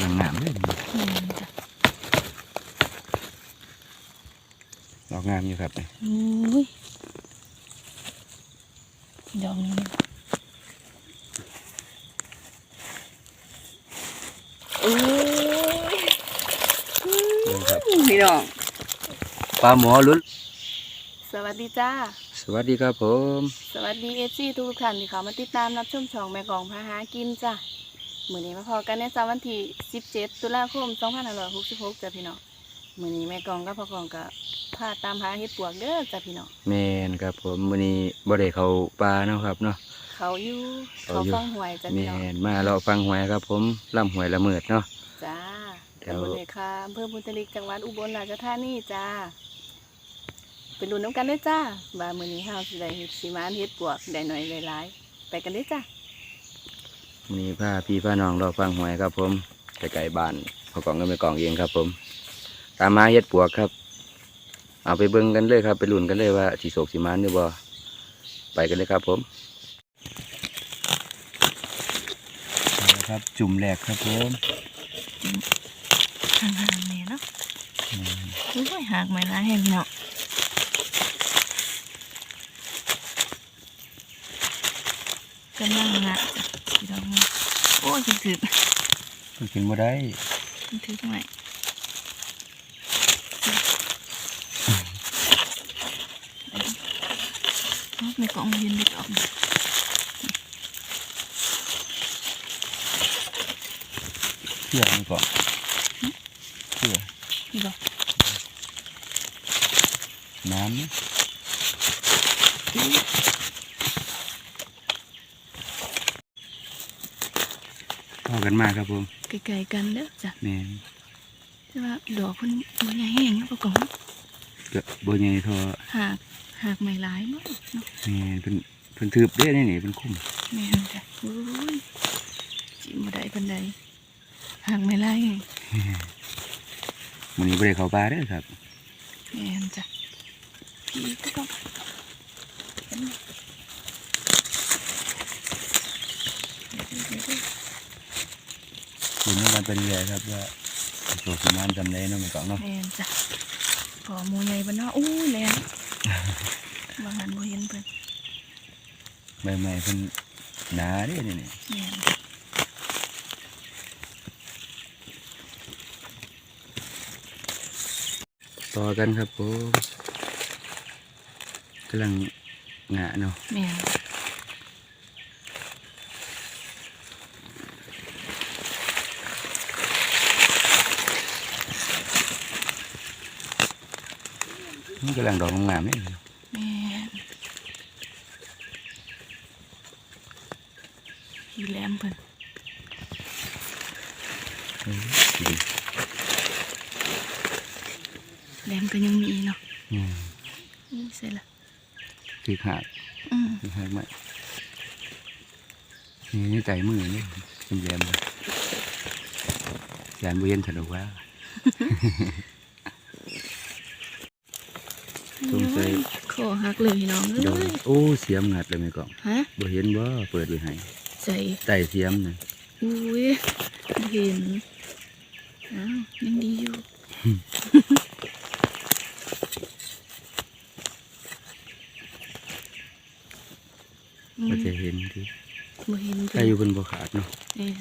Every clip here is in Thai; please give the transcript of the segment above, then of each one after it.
หลังงามเลยแม่นจ้ะดอกงามอยู่ครับนี่อุ้ยดอกนี้โอ้ยเบิ่งครับพี่น้องปลาหมอลุ้นสวัสดีจ้า สวัสดีครับผม สวัสดีเอฟซีทุกท่านที่เขามาติดตามรับชมช่องแม่กองพาหากินจ้ะ มื้อนี้มาพอกันในเช้าวันที่ 17 ตุลาคม 2566จ้ะพี่น้องมื้อนี้แม่กองกับพ่อกองก็พาตามหาเห็ดปวกเด้อจ้ะพี่น้องแมนครับผมวันนี้บ่ได้เข้าปลาเนาะครับเนาะ เขาอยู่เขาเขาอยู่ ฟังหวยจ้ะแมพี่น้องนมาเราฟังหวยครับ ผมล่ำหวยละเมิดเนาะ จ้าเดี๋ยว ตำบลเดคาอำเภอพุทธลิกจังหวัดอุบลราชธานีจ้าไปลุ้นน้ำกันเด้อจ้าบามื้อนี้เฮาสิได้เฮ็ดสิมานเฮ็ดปวกได้หน่อยได้หลายไปกันเด้อจ้า วันนี้พาพี่พาน้องเราฟังหวยครับ ผมไกลๆบ้านพอกล่องก็ไม่กล่องเองครับ ผม ตามมาเฮ็ดปวกครับ เอาไปเบิ่งกันเลยครับ ไปลุ้นกันเลยว่าสีโศกสีมานหรือบ่ไปกันเลยครับ ผมครับจุ่มแรกครับผมห่างๆนี่เนาะอุ้ยหากไม่ละแห่งเนาะ กำลังงะจ้ะพี่น้องเนาะโอ้ยคิดถึงกินบ่ได้คิดถึงไหมเอาในกล่องยืนในกล่องเชื่อมันก่อนเชื่อนี่บอกน้ำนะเข้ากันมากครับผมไกลๆกันเด้อจ้ะแม่นแต่ว่าดอกมันมันใหญ่แห้งเนาะประกอบก็บ่ใหญ่เทอหากหากไม่หลายเนาะเนาะแม่นเพิ่นเพิ่นถืบเด้นี่นี่เป็นคุ้มแม่นจ้ะโอ้ยจิบ่ได้ปันใดหากไม่หลายไงมื้อนี้บ่ได้เข้าป่าเด้อครับแม่นจ้ะพี่ก็ต้องคุ ณนี่มันเป็นเรื่อยครับว่าโชคสิมานจำได้เนาะมันก่อนเนาะแม่นจ้ะพอหมูใหญ่บ้านเนาะอู้ยแรงบางอันบ่เห็นเพิ่นใบไม้เพิ่นหนาเด้นี่นี่แม่นจ้ะต่อกันครับผมกำลังงะเนาะแม่น มันกำลังดอกงามๆนี่แม่นพี่แหลมเพิ่นเออดีแหลมก็ยั อหักเลยพี่น้องเดี๋ยวเอ้ยโอ้เสียมงัดเลยไหมกล่องฮะบ่เห็นบ่เปิดไว้ให้ใส่ไต่เสียมน่ะอุ้ยบ่เห็นอ้าวยังดีอยู่ก็จะเห็นที่บ่เห็นใครอยู่บนบ่ขาดเนาะเอ้ย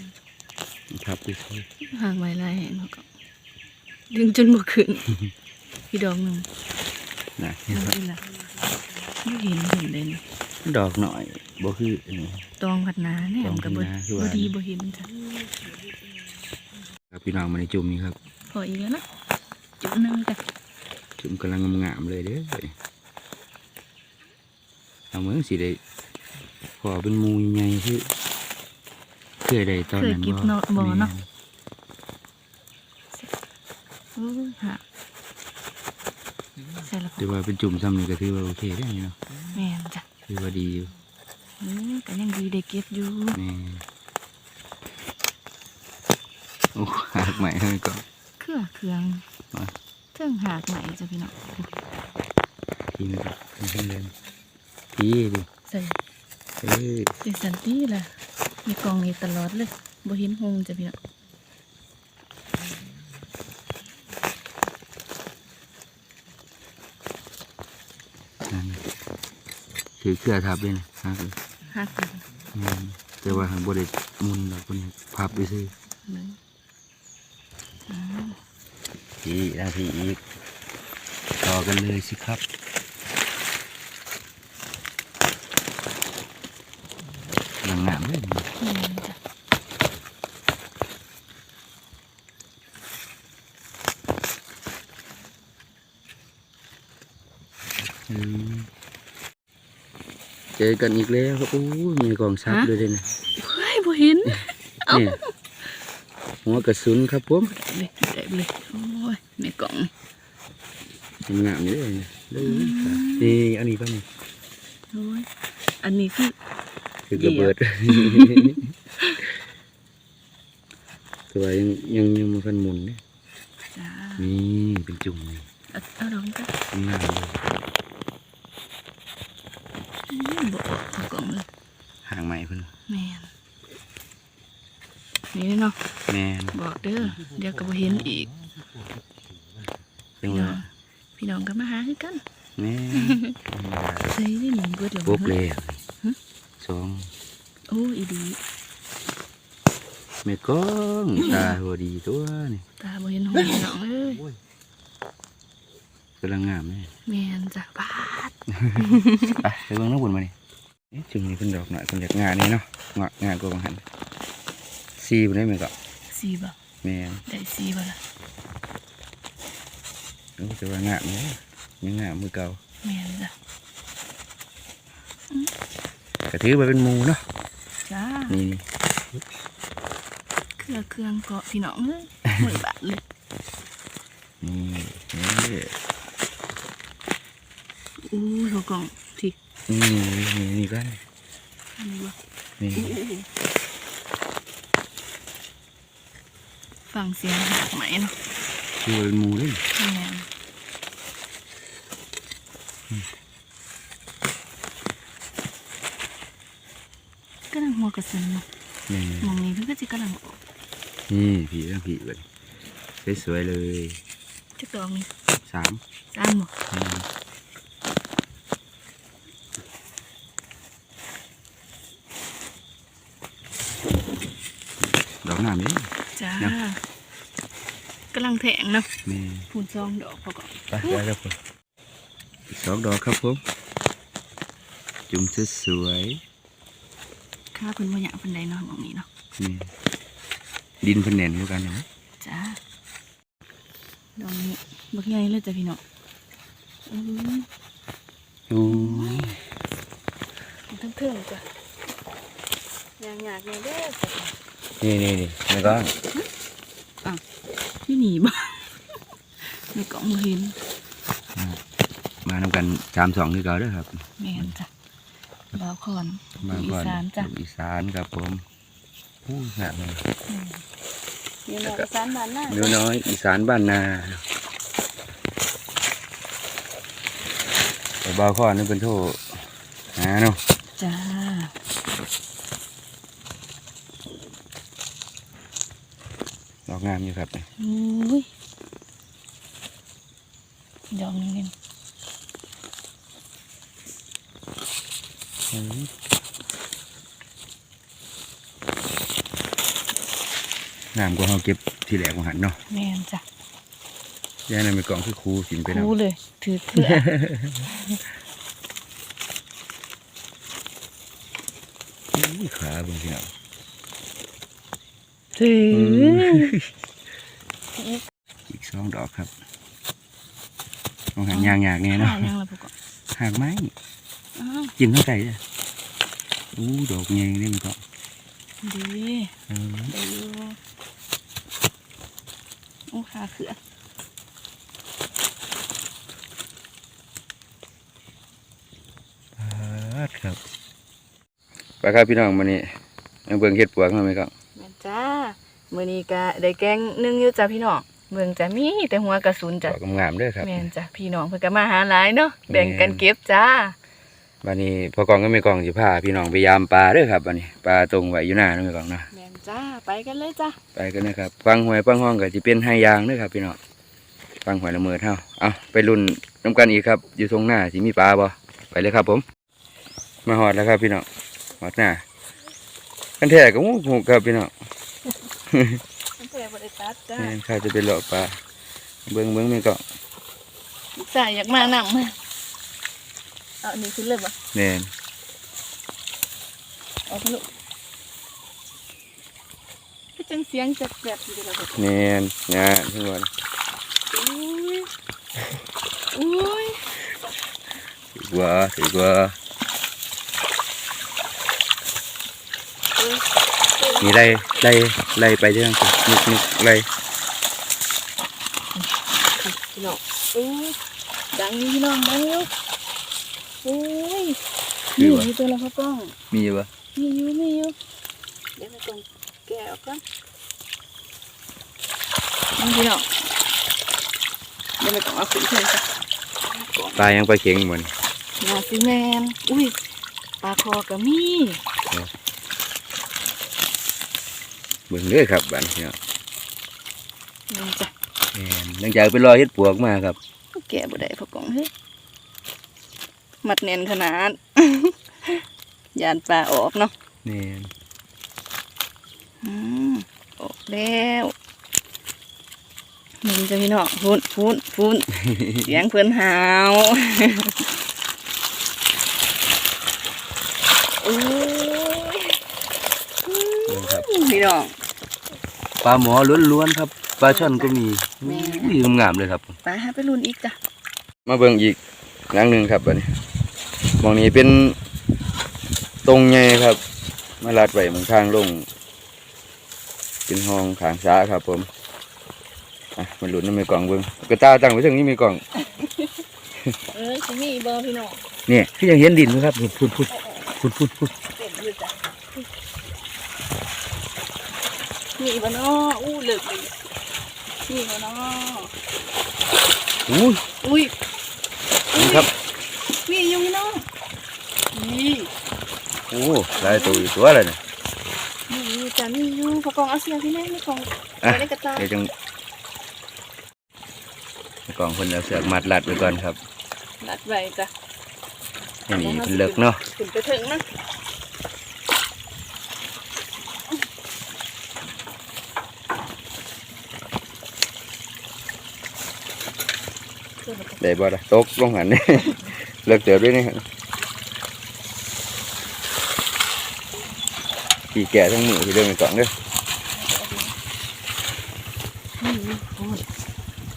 ครับพี่ช่วยห่างไว้ลายแหงเขาก็ดึงจนบ่ขึ้นพี่ดอกหนึ่งนะเอาไปละ ไม่เห็นเห็นเลยนะดอกหน่อยบ่คืออันนี้ ตองพัดนาเนี่ยตองมันก็บ่พัดนาคือว่าบ่ดีบ่เห็นจ้ะครับพี่น้องมาในจุ่มนี่ครับ พออีกแล้วนะจุดหนึงจ้ะจุ่มกำลังงามๆเลยเด้อเอาเหมือนสิได้พอเป็นหมูใหญ่คือเคยได้ตอนเคยนั้นเก็บเนาะบ่เนาะแม่อู้ยหา ใส่ละถือว่าเป็นจุ่มซ้ำนี่ก็ถือว่าโอเคได้อเนาะแม่นจ้ะถือว่าดีอยู่อือก็ยังดีได้เก็บอยู่แม่โอ้หักใหม่ให้ก่อนเครื่องเครื่องมาเครื่องหากใหม่จ้ะพี่น้องทีนี้ก็ให้เล่นทีดิใส่เอ้ยเป็นสันติล่ะมีกล่องนี้ตลอดเลยบ่เห็นหงจ้ะพี่น้อง ถือเครือทับเลยนะฮะหักอืมแต่ว่าทางบริมุนเราคนพับไปซื้อหนึ่งอืมทีนาทีอีก ต่อกันเลยสิครับหนังหนามเลย แม่นจ้ะ อืม เจอกันอีกแล้วครับโอ้ยมีกองซับด้วยเลยนะเฮ้ยบ่เห็นเนี่ยหัวกระสุนครับผมเลยได้เลยโอ้ยในกล่องหนามนี่เลยนะเลยนี่อันนี้ป่ะนี่โอ้ยอันนี้คือคือกระเบิดตัวยังยังยังมันกันหมุนเนี่ยจ้านี่เป็นจุ่มนี่เอาเอาดองจ้ะงามเลย อืมบ่ออ กเอากล่องเลยห่างใหม่เพิ่นแม่นนี่เนาะแมนบอกเด้อเดี๋ยวก็บ่เห็นอีกจังพี่น้ว่าองพี่น้องก็มาหาคือกันแม่นใส่ได้หนึ่งเบิดแล้วปุ๊บเลยฮะสองโอ้อีดีเมก้องตาหัวดีตัวนี่ตาบ่เห็นหงพี่น้องเอ้ยกำลังงามเลยแม่นจ้ะบาดไปไปเบิ่งน้ำบุญมานี่ เอ๊ะจุ่มนี่เป็นดอกหน่อยเป็นจากงานนี่เนาะงะงานก็บางหันซีบ่ได้ไหมก็สีบ่แม่นได้สีบ่ล่ะโอ้แต่ว่างามเนี่ยยังงามมือเก่าแม่นจ้ะกระถือไปเป็นหมูเนาะจ้านี่นี่เครื่องเครื่องเกาะพี่น้องเอ้ยมือบาดเลยนี่นี่อู้ยเขากล่องที่ นี่นี่นี่ก็อันนี้บ่นี่อู้อู้ฟังเสียงหักไหมเนาะคือเป็นหมูเลยแม่นกำลังหัวกระสุนเนาะนี่มองนี้เพิ่นก็จะกำลังออกนี่ผีเรื่องผีเลยสวยๆเลยจักดอกนี่สามสามบ่อืมด อกหนามนี่จ้าเนาะ กำลังแทงเนาะนี่พูนซองดอกพอก่อนไปได้แล้วผมอีกสองดอกครับผมจุ่มสวยข้าเพิ่นบ่อยากเพิ่นใดเนาะมองนี้เนาะๆนี่ดินเพันแน่นเหมือนกันเนาะจ้าดอกนี้บักใหญ่เลยจ้ะพี่น้องอือโอ้ยทั้งเทิงจ้ะยางยากเนี่ยเด้อจ้ะ นี่นี่นี่แล้วก็พี่หนีบ่ในกล่องบ่เห็น มานำกันสามสองคือเก่าเด้วยครับแม่นจ้ะบาวคอนมาก่อนอีสานจ้ะลูกอีสานครับผมอู้หนักเลยเดี๋ยวเราอีสานบ้านหน้าเนื้อน้อยอีสานบ้านนาแต่บาวข้อนี่เป็นโทษหาเนาะจ้า อกงามอยู่ครับอุ้ยดอกหนึงเองอืมงามกว่าเขาเก็บทีแหลกมาหันเนาะแม่นจ้ะย่านั่นเป็นกล่องคือครูสินไปนะคูเลย ถือเครืออุ้ยขาเบิ่งพี่น้อง ถืออีกสองดอกครับมองหันยางยากๆเนี่ยเนาะข้าวยังละพวกก่อนหากไม้อ้าวจิ้มเข้าใจเลยอู้ดอกเงี้ยนี่มันก็ดีเออได้อยู่โอ้ขาเขือครับไปครับพี่น้องวันนี้มาเบิ่งเห็ดปวกมาไหมครับแม่นจ้า มื้อนี้ก็ได้แกงนึ่งอยู่จ้ะพี่น้องเบิ่งจ้ะมีแต่หัวกระสุนดจ้ะอกงามๆเด้อครับแม่นจ้ะพี่น้องเพิ่นก็มาหาหลายเนาะแบ่งกันเก็บจ้าวันนี้พอกองก็ไม่กองสิพาพี่น้องไปยามปลาเด้อครับวันนี้ปลาตรงไว้อยู่หน้าเนาะไม่กองเนาะแม่นจ้าไปกันเลยจ้ะไปกันนะครับฟังหวยฟังห้องก็สิเป็นไฮยางเด้อครับ พี่น้องฟังหวยละเมิดเฮาเอาไปรุ่นน้ำกันอีกครับ อยู่ตรงหน้าสิมีปลาบ่ไปเลยครับผม มาหอดแล้วครับพี่น้องหอดหน้ากันแท้ก็งูหูครับพี่น้อง มันแซ่บบ่ได้ตัดจ้าแม่นข้าจะไปเลาะปลาเบิ้งเบิ้งไม่ก็ลูกชายอยากมานำมาเอาอันนี้ขึ้นเลยบ่แน่นเอาพะลุก็จังเสียงจักแบบอยู่เด้อล่ะบ่แน่นงานทุกวันอุ้ยอุ้ยถือว่าถือว่า อุ้ยมีไรไล่ไล่ไปเรื่องนึกนึกไล่พี่น้องอุ้ยดังนี่พี่น้องดังอยู่อุ้ยนี่อยู่ตัวละพ่อป้องมีอยู่ปะมีอยู่มีอยู่เดี๋ยวไปก่อนแกะออกก่อนน้องพี่น้องเดี๋ยวไปก่อนเอาขึ้นเพิ่มจ้ะปลายังปลาเข็งเหมือนนาซิแมนอุ้ยปลาคอก็มี เบิ่งเด้อครับบ้านพี่น้องนี่จ้ะแม่นหลังจากไปรอเฮ็ดปวกมาครับแกะบ่ได้พ่อกองเฮ้ยมัดแน่นขนาด ยานปลาออกเนาะแน่นอืมออกแล้วนี่จ้ะพี่น้องฟุ้นฟุ้นฟุ้นเสียงเพื่อนหาวอุ้ย เบิ่งครับ พี่น้องปลาหมอล้วนๆครับปลาช่อนก็มีแม่อุ้ยงามๆเลยครับไปหาไปรุ่นอีกจ้ะมาเบิ่งอีกหลังหนึ่งครับบัดนี้หมองนี้เป็นตรงไงครับ มาลัดไว้หมองทางลงเป็นห้องขางซ้าครับ ผมอะมันหลุดน้ำมีกล่องเบิ่งกระตาตั้งไว้ตรงนี้มีกล่องเอ้ยสิมีเบอร์พี่น้องเนี่ยพี่ยังเห็นดินไหมครับพุดพุดพุดพุดพุด เต็มอยู่จ้ะ มีบ่เนาะอู้เลิกเลยมีบ่เนาะอุ้ยอุ้ยนี่ครับ มีอยู่พี่น้องนี่โอ้หลายตัวอยู่ตัวเลยเนี่ยมีอยู่จ้ะมีอยู่พอกองเอาเสียงพี่แม่ไม่กองอะไว้ในกระตาเดี๋ยวจังกล่องคนเอาเสือกมัดลัดไว้ก่อนครับนัดไว้จ้ะนี่นี่เป็นเลิกเนาะขึ้นไปถึงนะ ได้บ่ล่ะตกลงหันนี่เลิกเติบด้วยนี่ขี่แก่ทั้งมือที่เดินไปก่อนเด้อนี่โอ้ย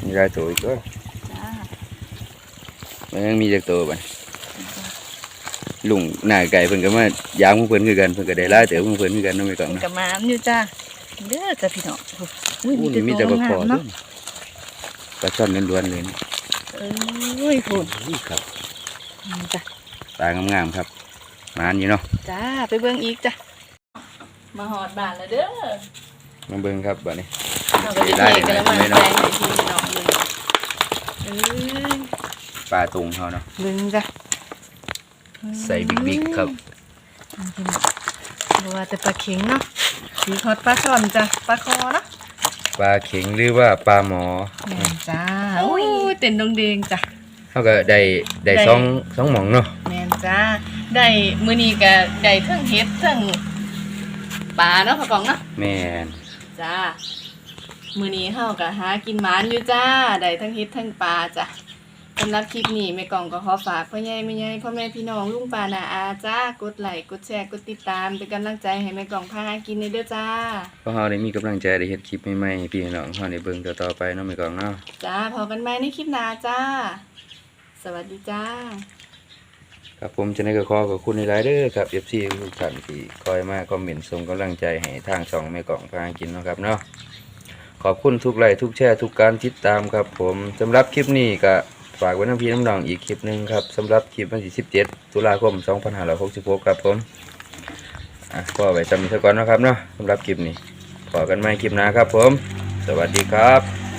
มีหลายตัวอีกตัวจ้ามันยังมีจักตัวบัดลุงหน้าไก่เพิ่นก็มายามของเพิ่นคือกันเพิ่นก็ได้หลายเติบของเพิ่นคือกันเนาะไปก่อนมันเนาะกับมานอยู่จ้าเด้อจ้ะพี่น้องอุ้ยอู้มีแต่นี่มีแต่ตัวปลาคงาอมๆด้วเนาะยปลาช่อนล้วนๆเลยนี่ เอ้ยคุณอุ้ยครับนี่จ้ะปลางามๆครับมานอยู่เนาะจ้าไปเบิ่งอีกจ้ะมาหอดบ้านแล้วเด้อมาเบิ่งครับบัดนี้เราก็จะได้เทเลยกันแล้วมาไม่แซเนาะงให้พี่น้องเลยเอ้ยปลาตุงเขาเนาะเบิ่งจ้ะใส่บิ๊กๆครับพี่น้องดูว่าแต่ปลาเข็งเนาะสีฮอตปลาช่อนจ้ะปลาคอเนาะ ปลาเข็งหรือว่าปลาหมอแม่นจ้าโอ้ยเต้นดงเดงจ้ะ เขาก็ได้ได้ได้ สองสองหมองเนาะแม่นจ้าได้มื้อนี้ก็ได้เทั้งเฮ็ดเทั้งปลาเนาะพ่อกองเนาะแม่นจ้ามื้อนี้เฮาก็หากินหมานอยู่จ้าได้ทั้งเฮ็ดทั้งปลาจ้ะ สำหรับคลิปนี้แม่กองก็ขอฝากพ่อใหญ่แม่ใหญ่พ่อแม่พี่น้องลุงป้าน้าอาจ้ากดไลค์กดแชร์กดติดตามเป็นกำลังใจให้แม่กองพาหากินในเด้อจ้าเพราะเราได้มีกำลังใจได้เฮ็ดคลิปใหม่ๆให้พี่น้องเฮาได้เบิ่งต่อๆไปเนาะไม่กองเนาะจ้าพอกันไหมในคลิปหน้าจ้า สวัสดีจ้า ครับผมจะได้ก็ขอขอบคุณหลายๆเด้อครับ FC ทุกท่านที่คอยมาคอมเมนต์ส่งกำลังใจให้ทางช่องแม่กองพากินเนาะครับเนาะขอบคุณทุกไลค์ทุกแชร์ทุกการติดตามครับ ผมสำหรับคลิปนี้ก็ ฝากไว้น้ำพี่น้ำน้องอีกคลิปหนึ่งครับสำหรับคลิปวันที่สิบเจ็ดตุลาคมสองพันห้าร้อยหกสิบหกครับผมอะก็ไว้จำนี้ซะก่อนนะครับเนาะสำหรับคลิปนี้ขอกันใหม่คลิปหน้าครับผม สวัสดีครับ